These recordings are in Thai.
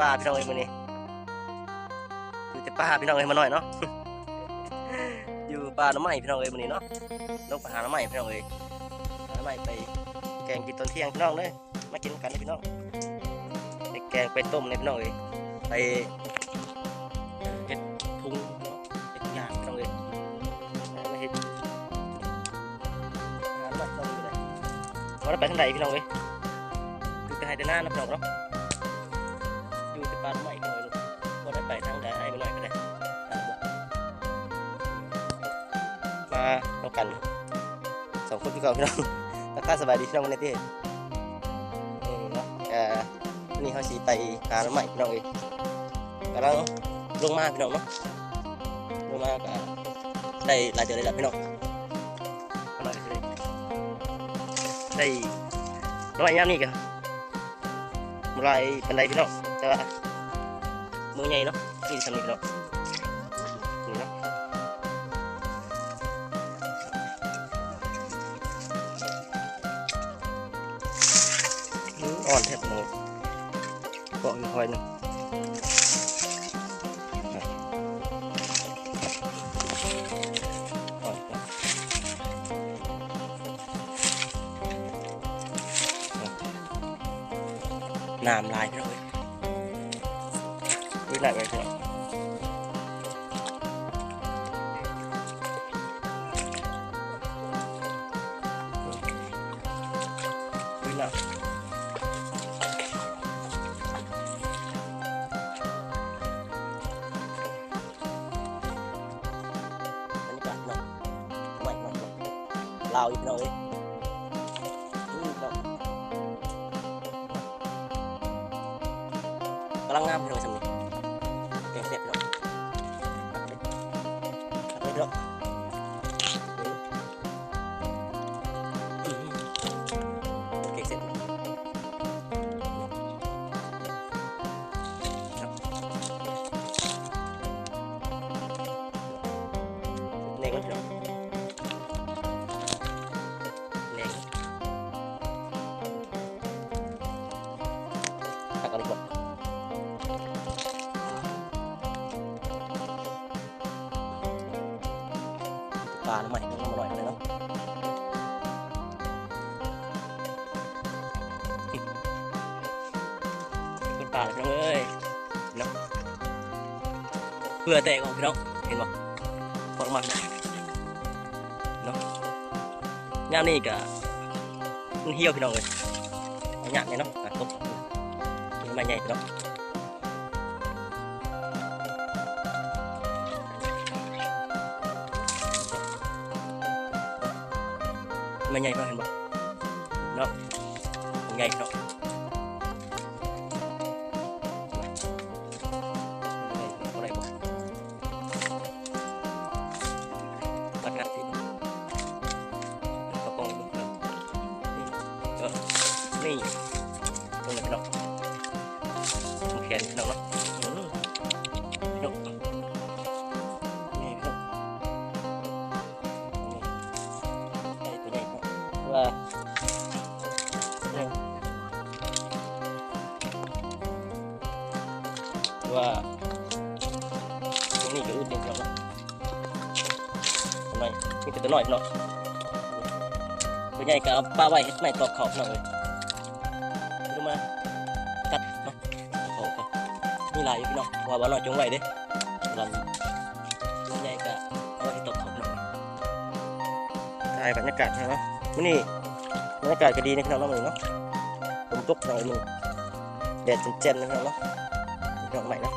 ป่าพี่น้องเอ้ยมื้อนี้อยู่แต่ป่าพี่น้องเอ้ยมาหน่อยเนาะอยู่ป่าน้ำไม้พี่น้องเอ้ยมื้อนี้เนาะลงไปหาน้ำไม้พี่น้องเอ้ยหาน้ำไม้ไป แกงกินตอนเที่ยงพี่น้องเด้อมากินกันเลยพี่น้องไปแกงไปต้มเลยพี่น้องเอ้ยไปเฮ็ดพุงเนาะเฮ็ดทุกอย่างพี่น้องเอ้ยมาเฮ็ดหาน้ำไม้พี่น้องเอ้ยเลยว่าเราไปทางใดพี่น้องเอ้ยคือไปหาแต่หน้านะพี่น้องเนาะ อยู่แต่ป่าใหม่พี่น้องเอ้ยว่าได้ไปทางใดไปหน่อยก็ได้มาเรากันสองคนพี่เก่าพี่น้องทักทาสบายดีพี่น้องในที่อืมเนาะเออนี่เขาสีไปหาน้ำใหม่พี่น้องเอ้ยกำลังลงมาพี่น้องเนาะลงมาก็ได้หลายเดือนเลยแหละพี่น้องหลายเดือนเลยได้น้อยยามนี่กันมลายเป็นไรพี่น้องแต่ว่า มือใหญ่เนาะนี่ทำนี่พี่น้อ งนี่เนาะอื้ออ่อน ปลาหน่อไม้ต้องมาหน่อยเลยเนาะเป็นปลาเลยพี่น้องเอ้ยเนาะเพื่อแตกออกพี่น้องเห็นบ่พอออกมาพี่น้องเนาะยามนี้ก็เหี่ยวพี่น้องเลยเอาหยาดเนี่ยเนาะตบมันมาใหญ่พี่น้อง มันใหญ่มากเห็นปะ ว่าตรงนี้ก็อึดเดียวเนาะทำไมนี่เป็นตัวน้อยเนาะตัวใหญ่ก็เอาปลาไว้ให้ไม่ตอกขอบเนาะเลยดูมาตัดเนาโอ้โหนี่ลายอยู่พี่น้องว่าบ้านน้อยจงไว้เด้ลำตัวใหญ่ก็เอาไว้ตอกขอบเนาะถ่ายบรรยากาศเนาะมื้อนี้บรรยากาศก็ดีนะพี่น้องเนาะมื้อนี้เนาะฝนตกหน่อยหนึ่งแดดเจ่นๆนะพี่น้องเนาะ พี่น้องใหม่นะ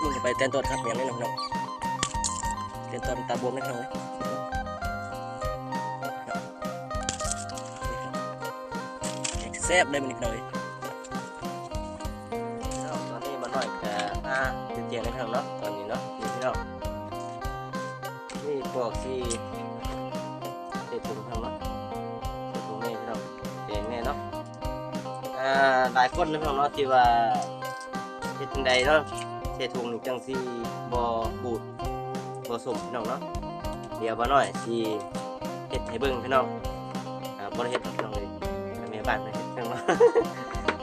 มึงจะไปเต้นต้นครับอย่างนี้นะพี่น้องเต้นต้นตาบวมนะพี่น้องเอ้ยแซ่บเลยมันพี่น้อยตอนนี้มาหน่อยแต่อ่าเจียงๆนะครับเนาะตอนนี้เนาะนี่พี่น้องนี่พวกที่ หลายคนนะพี่น้องเนาะที่ว่าเฮ็ดจังใดเนาะเศษถุงนี่จังสิบ่บูดบ่สมพี่น้องเนาะเดี๋ยวบ่น้อยสิเฮ็ดให้เบิ่งพี่น้องอ่าบ่ได้เฮ็ดพี่น้องเลยแต่แม่บ้านได้เฮ็ดพี่น้องเนาะ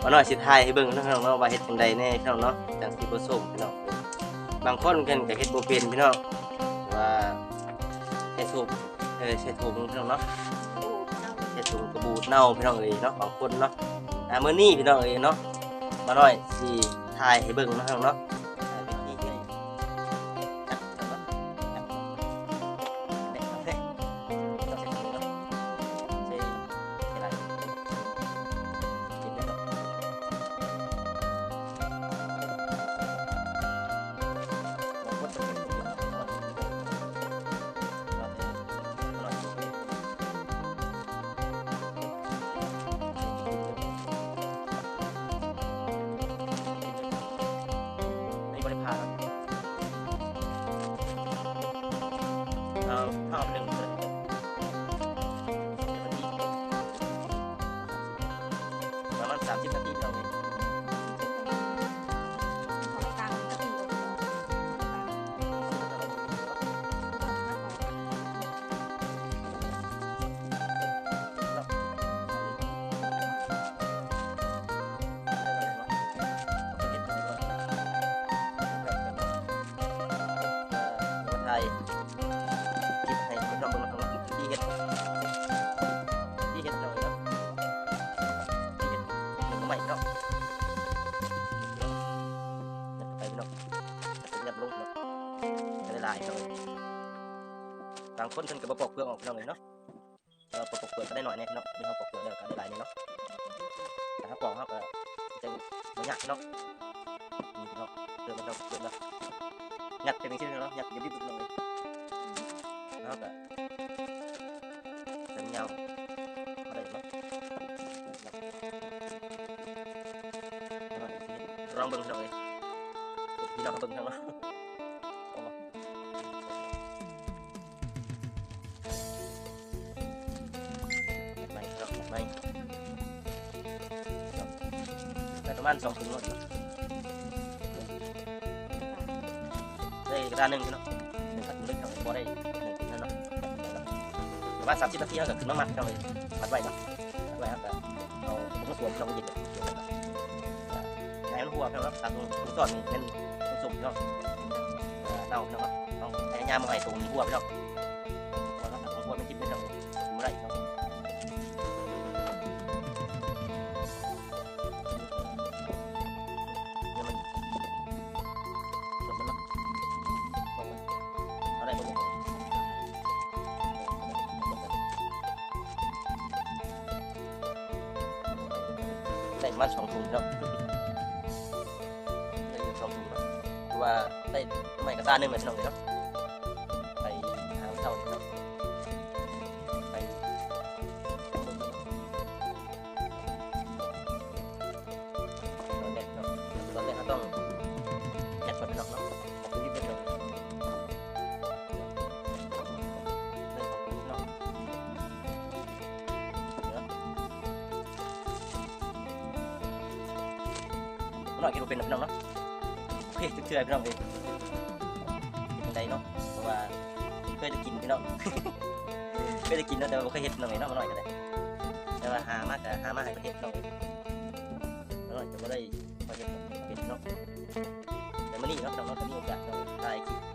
บ่น้อยสิถ่ายให้เบิ่งนะพี่น้องเนาะว่าเฮ็ดจังใดแน่พี่น้องเนาะจังสิบ่สมพี่น้องบางคนเพิ่นก็เฮ็ดบ่เป็นพี่น้องว่าใช้สูบเออใช้ถุงพี่น้องเนาะเฮ็ดถุงกระบูดเน่าพี่น้องเอ้ยเนาะบางคนเนาะ อ่ามื้อนี้พี่น้องเอ้ยเนาะมาหน่อยสิถ่ายให้เบิ่งนะพี่น้องเนาะายเนาะบางคนเพิ่นก็บ่ปอกเปลือกออกพี่น้องเลยเนาะเราปอกเปลือกก็ได้หน่อยเนี่ยเนาะนี่เขาปอกเปลือกแล้วก็ได้ลายเนี่ยเนาะแต่ถ้าปอกเขาก็จะบ่ยากเนาะนี่เนาะเปลือกมันต้องเปลือกแล้วงัดเป็นอย่างนี้เนาะงัดอย่าดิ้นพี่น้องเลยแล้วก็เป็นเงาอะไรบ้างลองเบิ่งหน่อยพี่น้องเบิ่งทั้งนั้นไประมาณสองถุงรถได้กระดานหนึ่งเนาะหนึ่งกระดานหนึ่งครับพอได้หนึ่งถุงเนาะประมาณสามสิบนาทีเขาก็ขึ้นมามัดเราเลยมัดไว้เนาะมัดไว้ครับเอาผมก็สวมช่องย็นเลยสวมเลยงานหัวครับตัดตรงตรงส่วนนี้เป็นตรงสุ่มเนาะเน่าเนาะต้องพยายามมาให้ตรงหัวไปเนาะ มาสองถุงครับได้สองถุงครับว่าได้ไม่กระซ่าหนึ่งเหมือนน้องเลยเนา น่อยกินบ่เป็นพี่น้องเนาะโอเคเชื่อพี่น้องเองเป็นไรเนาะเพราะว่าเคยจะกินพี่น้องเคยจะกินเนาะแต่ว่าเคยเห็ดพี่น้องเองเนาะมาหน่อยก็ได้แต่ว่าหามากแต่หามากให้เห็ดน้องเองมาหน่อยจะไม่ได้มาเห็ดเป็นเนาะแต่มื่อนี้เนาะเราจะมีโอกาสเราถ่ายคลิปน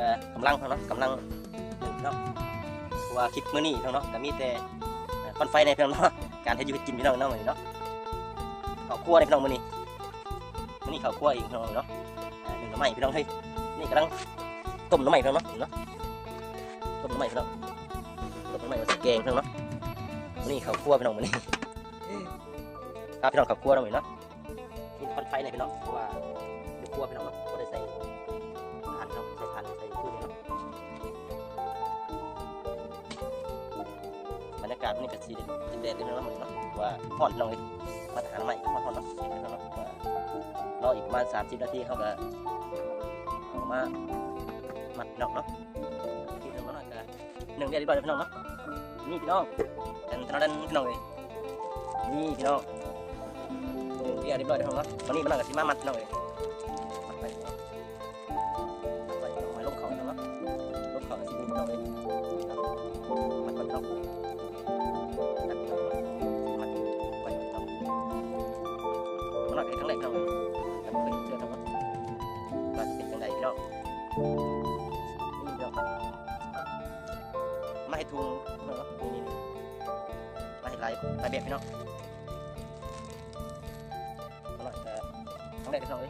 ก็กำลังเนาะกำลังเนาะเพราะว่าคลิปมื้อนี้เนาะก็มีแต่คอนไฟในเพี่น้องเนาะการให้อยู่ให้กินพี่น้องเนาะเนาะข้าวคั่วในพี่น้องมื้อนี้มื้อนี้ข้าวคั่วอีกพี่น้องเนาะหนึ่งน้ำใหม่พี่น้องเฮ้ยนี่กำลังต้มน้ำใหม่พี่น้องเนาะเนาะต้มน้ำใหม่พี่น้องต้มน้ำใหม่มาใส่แกงพี่น้องเนาะมื้อนี้ข้าวคั่วพี่น้องมื้อนี้ครับพี่น้องข้าวคั่วเนาะมื้อนี้เนาะมีคอนไฟในพี่น้องเพราะว่าดูคั่วพี่น้องเนาะาศมันนี่ก็สีแดดๆเลยเนาะมันเนาะว่าห่อนลงเลยมาทานใหม่ห่อนเนาะเนเนาะว่ารออีกประมาณสามสิบนาทีเขาก็ออกมามัดน้องเนาะที่ทำมาหน่อยกันหนึ่งเดียวเรียบร้อยแล้วพี่น้องเนาะนี่พี่น้องดันดันพี่น้องเลยนี่พี่น้องหนึ่งเดียวเรียบร้อยแล้วพี่น้องเนาะวันนี้มันหน่อยกับสิมามัดน้องเลย มันหน่อยครั้งแรกพี่น้องเลยแต่ไม่เคยเห็นเ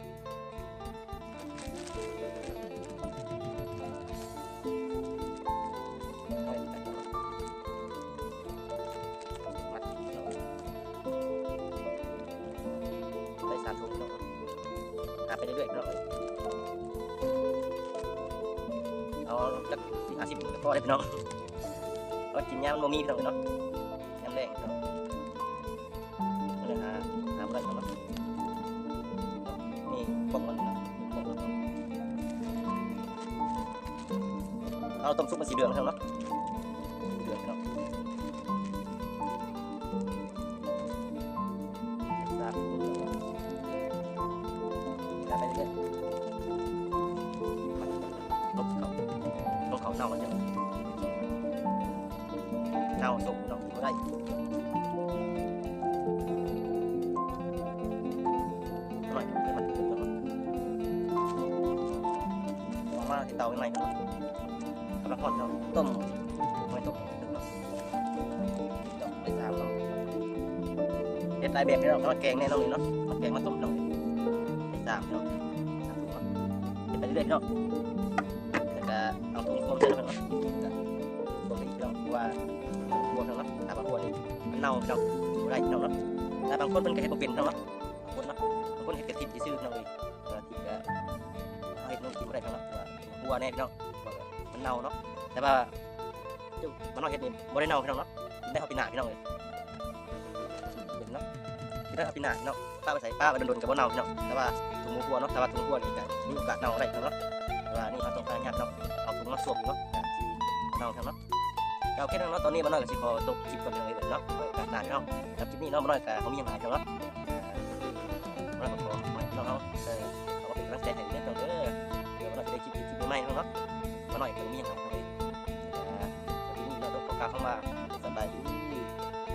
ไปเรื่อยๆพี่น้องเอ้ยเอาจักสี่ห้าสิบก็พอได้พี่น้องก็กินยามันบ่มีพี่น้องเนาะยำแดงเน้องก็เลยหาหาบ่ได้พี่น้องเนาะนี่ปองมันน้องปองมันเอาต้มซุปมาสีเหลืองนะครับเนาะ ตาใหม่ก่อนกำลังก่อนเนาะต้มไม่ต้มดึกเนาะดอกไม่สามเนาะเด็ดหลายแบบนี่เนาะมาแกงแน่นอนเนาะมาแกงมาต้มเนาะไม่สามเนาะสามถุงเนาะเด็ดไปเรื่อยๆเนาะแล้วก็เอาตุ้งต้มเส้นไปก่อนต้มไปอีกเนาะเราว่าบวมเนาะถ้าบางคนมันเน่าเนาะบ่ได้เนาะเนาะแต่บางคนมันก็เฮ็ดบ่เป็นเนาะบางคนเนาะบางคนเฮ็ดกระติบซื่อเนาะเลยกระติบก็เอาเฮ็ดน้องกินบ่ได้เนาะ ว่าหัวแน่เนาะว่ามันเน่าเนาะแต่ว่ามันเนาเฮ็ดนี่บ่ได้เน่าพี่น้องเนาะได้เอาปีหนาพี่น้องเลยเป็นเนาะได้เอาปีหนาพี่น้องป้าไปใส่ป้าไปโดนๆกับบ่เน่าพี่น้องแต่ว่าถุงหัวเนาะแต่ว่าถุงหัวนี่ก็มีโอกาสเน่าได้เนาะว่านี่เขาต้องกลารยัดเนาะเอาถุงมาสวมอยู่เนาะที่น้องเนาะเราแค่นั้นเนาะตอนนี้มันน้อยกับสิขอตกคลิปก่อนเลยเนาะไว้การนานเนาะกับคลิปนี้เนาะมันน้อยกับเขามีอย่างไรเนาะ